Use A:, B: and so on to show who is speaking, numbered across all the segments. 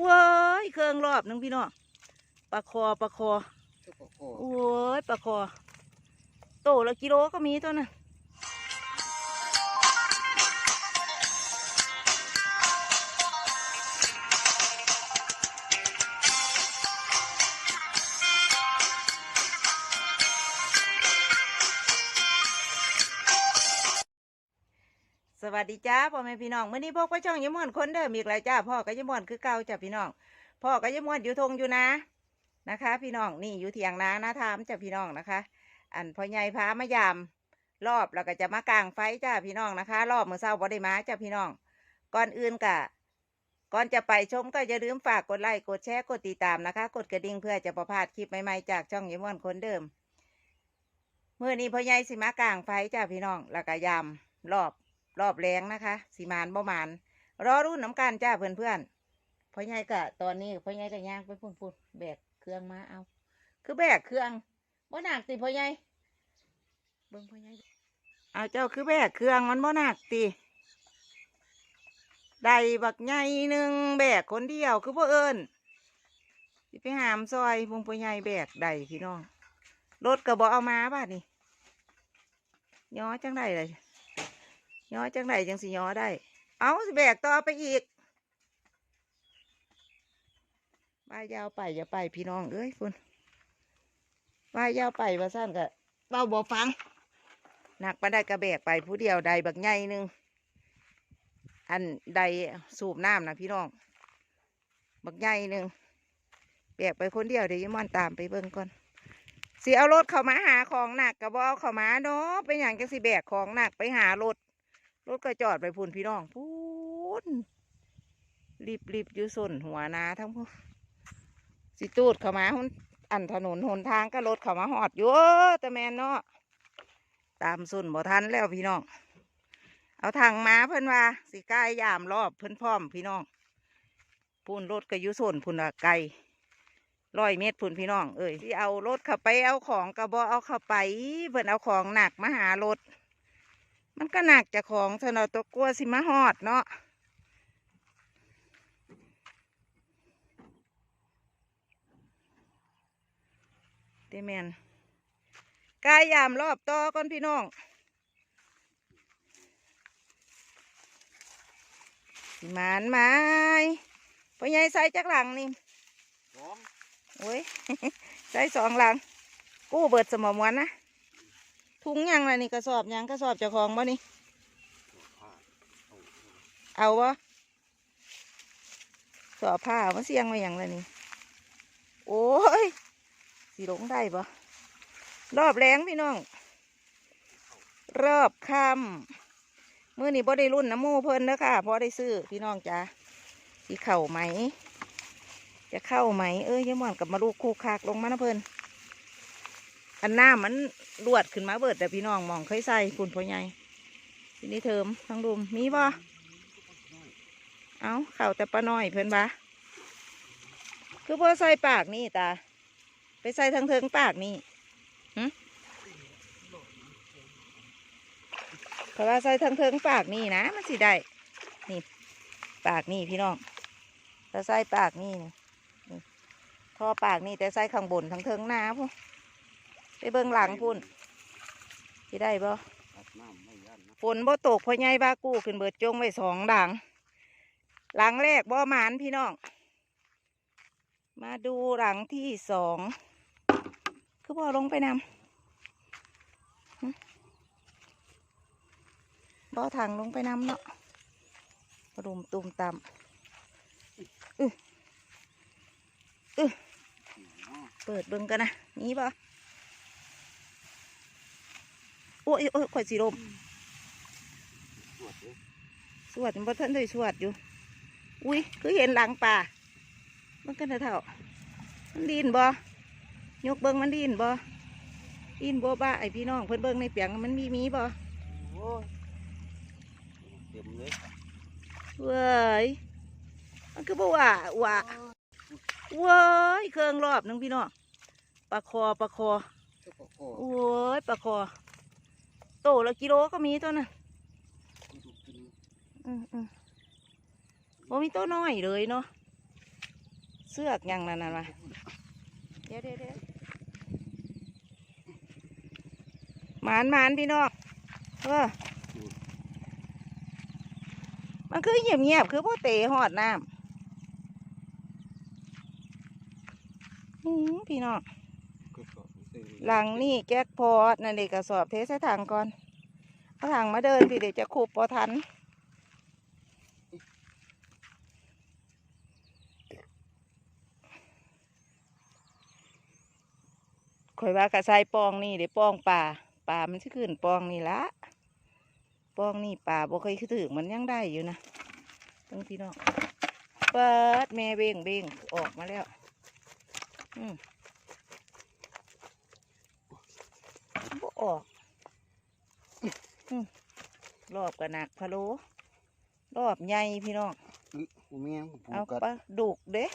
A: เว้ยเครื่องรอบหนึงพี่น้องปลาคอปลาคอ
B: โอ้โห
A: โอ้ยปลาคอ โตละกิโลก็มีตัวน่ะ วัสดีจ้าพ่อแม่พี่น้องเมื่อนี้พวกพ่อช่องยมวนคนเดิมอีกแล้วจ้าพ่อกับยมวนคือเก่าจ้ะพี่น้อง พ่อกับยมวนอยู่ทงอยู่นะนะคะ พี่น้องนี่อยู่เถียงนานาทามจ้ะพี่น้องนะคะ อันพ่อใหญ่พามายามรอบแล้วก็จะมากางไฟจ้าพี่น้องนะคะ รอบเมื่อเช้าบ่ได้มาจ้ะพี่น้อง ก่อนอื่นกะก่อนจะไปชมก็อย่าลืมฝากกดไลค์กดแชร์กดติดตามนะคะ กดกระดิ่งเพื่อจะประพาดคลิปใหม่ๆจากช่องยมวนคนเดิมเมื่อนี้พ่อใหญ่สิมากางไฟจ้าพี่น้องแล้วก็ยามรอบ รอบแรงนะคะสีมานบ่มานรอรุ่นน้ำกันจ้าเพื่อนๆพ่อใหญ่กะตอนนี้พ่อใหญ่ก็ย่างไปพุ่นๆแบกเครื่องมาเอา คือแบกเครื่องบ่หนักสิพ่อใหญ่เบิ่งพ่อใหญ่เอาเจ้าคือแบกเครื่องมันบ่หนักติได้บักใหญ่หนึ่งแบกคนเดียวคือพ่เอิญไปหามซอยพุงพ่อใหญ่แบกได้พี่น้องรถก็บ่เอามาบ้านี่ย้อจังได้เลย ย้อจังได้จังสิย้อได้ เอาสิแบกต่อไปอีกว่ายาวไปอย่าไปพี่น้องเอ้ยคุณว่ายาวไปว่าสั้นก็เราบ่ฟังหนักมาได้กระแบกไปผู้เดียวใดบักใหญ่หนึ่งอันใดสูบน้ำนะพี่น้อง บักใหญ่หนึ่งแบกไปคนเดียวเดี๋ยวยมอนตามไปเบิ่งก่อนสิเอารถเข้ามาหาของหนักกระบเอาเข้ามาเนาะเป็นอย่างจังสิแบกของหนักไปหารถ รถก็จอดไปพุ่นพี่น้องพูนรีบรีบอยู่ส่วนหัวนาทั้งพวกสิตูดเข้ามาหุนอันถนนหนทางก็รถเข้ามาหอดอยู่แต่แมนเนาะตามส่วนบ่ทันแล้วพี่น้อง เอาทางมาเพิ่นว่าสิกล้ยามรอบเพิ่นพร้อมพี่น้องพุ่นรถก็อยู่ส่วนพุ่นละไกลร้อยเมตรพุ่นพี่น้องเอ้ยที่เอารถเข้าไปเอาของกระบอเอาเข้าไปเพิ่นเอาของหนักมาหารถ มันก็หนักจากของเธอเนาะตัวกลัวสิมาหอดเนาะเดแมนกายยามรอบต่อก่อนพี่น้องสิมานไม้พ่อใหญ่ใส่จักหลังนี่
B: สอง
A: โอ้ย ใส่สองหลังกู้เบิดสมอมวันนะ ถุงยังไรนี่กระสอบยังกระสอบเจ้าของบ่นี่
B: ผ้า
A: เอาวะสอบผ้ามาเสียงมาอย่างไรนี่ โอ้ยสีหลงได้ปะรอบแรงพี่น้อง รอบค่ำมื่อนี้บ่ได้รุ่นน้ำมูเพิ่นเด้อค่ะพอได้ซื้อพี่น้องจ้าสีเข่าไหม จะเข้าไหม เอ้ยยายหมอนกับมาลูกคู่คากลงมานะเพิ่น อันหน้ามันรวดขึ้นมาเบิดแต่พี่น้องมองเคยใส่คุณพ่อใหญ่ทีนี้เทิมทั้งดุมมีบ่เอาเข่าแต่ปลาน้อยเพื่อนบะคือพอใส่ปากนี่ตาไปใส่ทางเทิงปากนี่หึเพราะว่าใส่ทางเทิงปากนี่นะมันสิได้นี่ปากนี่พี่น้องถ้าใส่ปากนี่นี่ทอปากนี่แต่ใส่ข้างบนทางเทิงหน้าพุ่นไป เบิ่งหลังพุ่นสิได้บ่
B: ตัดน้ำไม่ยันนะ
A: ฝนบ่ตกพ่อใหญ่บ้ากู้ขึ้นเบิดจงไว้สองหลัง หลังแรกบ่หมานพี่น้อง มาดูหลังที่สองคือบ่ลงไปนำหึบ่ทางลงไปนำเนาะรุมตุมตำอื้ออื้อเปิดเบิ่งกันนะนี่บ่ โอ้ยโอ้ยข่อยสีลม
B: ตรวจเลย
A: สวดมันบ่ทันได้สวดอยู่ อุ้ยคือเห็นหลังป่า มันกันเท่าๆมันดินบ่ยกเบิ้งมันดินบ่ดินบ่บ้าไอพี่น้องเพิ่นเบิ้งในเปียงมันมีมีบ่
B: โอ้ยเต็มเลย
A: เว้ยมันคือบ่ว่าว่าเว้ยเครื่องรอบหนึงพี่น้องปลาคอปลาคอ
B: โอ้โห
A: โอ้ยปลาคอ โตละกิโลก็มีตัวน่ะ
B: ดูกิน
A: อืมอืมโอ้มีตัวน้อยเลยเนาะเสือกหยังนั่นน่ะมาเดี๋ยวเดี๋ยวเดี๋ยวหมานหมานพี่น้องเออมันคือเงียบเงียบๆคือพ่เตะหอดน้ำอื้อพี่น้อง
B: ก็สอบเส้น
A: หลังนี่แก๊กพอดนั่นเด็กกระสอบเทใส่ถังก่อนเอาถังมาเดินพี่เดี๋ยวจะคุบพอทันข่อยว่ากระใส่ปองนี่เดี๋ยวปองป่าป่ามันสิขึ้นปองนี่ละปองนี่ป่าบ่เคยคือถึงมันยังได้อยู่นะต้องพี่น้องเปิดแม่เบ่งเบ่งออกมาแล้ว อืม ออกอืมรอบกระหนักพะโลรอบใหญ่พี่น้อง
B: กูแม่งกู
A: เอา
B: กัด
A: ปลาดุกเด้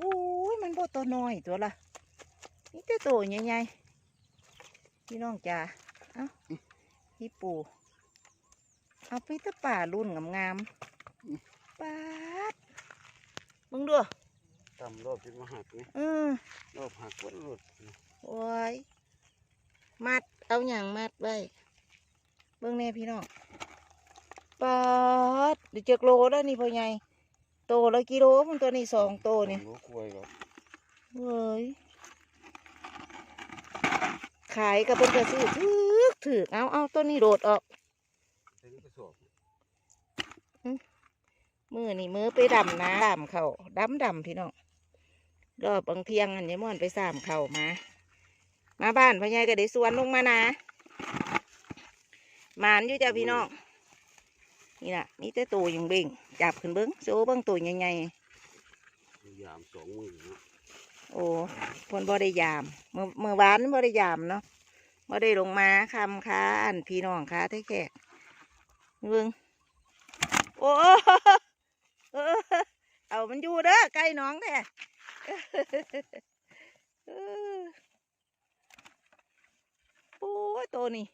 A: อุ้ยมันบ่ตัวน้อยตัวละนี่แต่ตัวใหญ่ๆพี่น้องจ๋าเอาพี่ปูเอาไปตะป่ารุ่นงามๆปาดมึงดู
B: ตำรอบที่มาหักนี่
A: อืม
B: รอบหักวัดรถ
A: โอ้ย มัด เอาอย่างมัดไว้ เบิ่งแน่พี่น้องปาดเดี๋ยวจะโลแล้วนี่พ่อใหญ่โตละกิโลมันตัวนี้สองโตนี่
B: รู้กล้วยหรอก
A: เว้ยขายกับเป็นกระสือถือถือเอาเอาต้นนี้โดดออก
B: เส้นกระสอบ
A: มือนี่มือไปดำนะดำเขาดำดำพี่น้องรอบบางเทียงอันยายม่อนไปสามเข่ามา มาบ้านพ่อใหญ่ก็ได้สวนลงมานะหมานอยู่จ้ะพี่น้องนี่ล่ะมีแต่ตัวยังเบ่งจับขึ้นเบิ้งโซ่เบิ้งตัวใหญ่ๆ
B: ยามสองมือเนาะ
A: โอ้เพนบ่ได้ยามเมื่อเมื่อวานบ่ได้ยามเนาะบ่ได้ลงมาคำค้าอันพี่น้องค้าแท้แก่เบิ่งโอ้เออเอามันอยู่เด้อใกล้น้องแท้เออโอ้ย ตัวนี้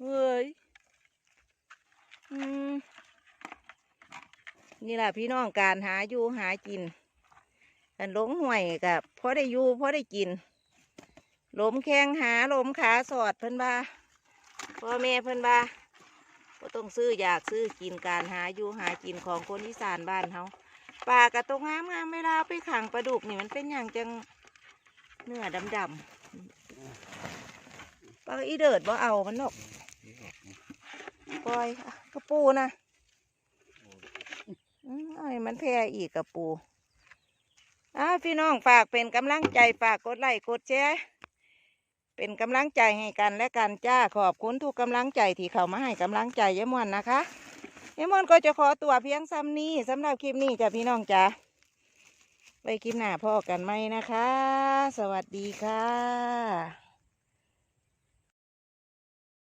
A: เฮ้ยอืมนี่แหละพี่น้องการหาอยู่หากินอันหลงห่วยกับพอได้อยู่พอได้กินหลมแข้งหาหลมขาสอดเพิ่นบ่าพ่อแม่เพิ่นบ่าก็ต้องซื้ออยากซื้อกินการหาอยู่หากินของคนอีสานบ้านเฮาปลากระตรงงามงามๆเวลาเอาไปขังปลาดุกนี่มันเป็นอย่างจังเนื้อดำดำ ปลาอีเดิดบ่เอามันหรอกปล่อยกระปูนะอ้มันแพรอีกกระปูอ่าพี่น้องฝากเป็นกำลังใจฝากกดไลค์กดแชร์เป็นกำลังใจให้กันและกันจ้าขอบคุณทุกกำลังใจที่เขามาให้กำลังใจยายมวนนะคะยายมวนก็จะขอตัวเพียงซ้ำนี้สำหรับคลิปนี้จ้ะพี่น้องจ้าไว้คลิปหน้าพ่อกันไหมนะคะ สวัสดีค่ะ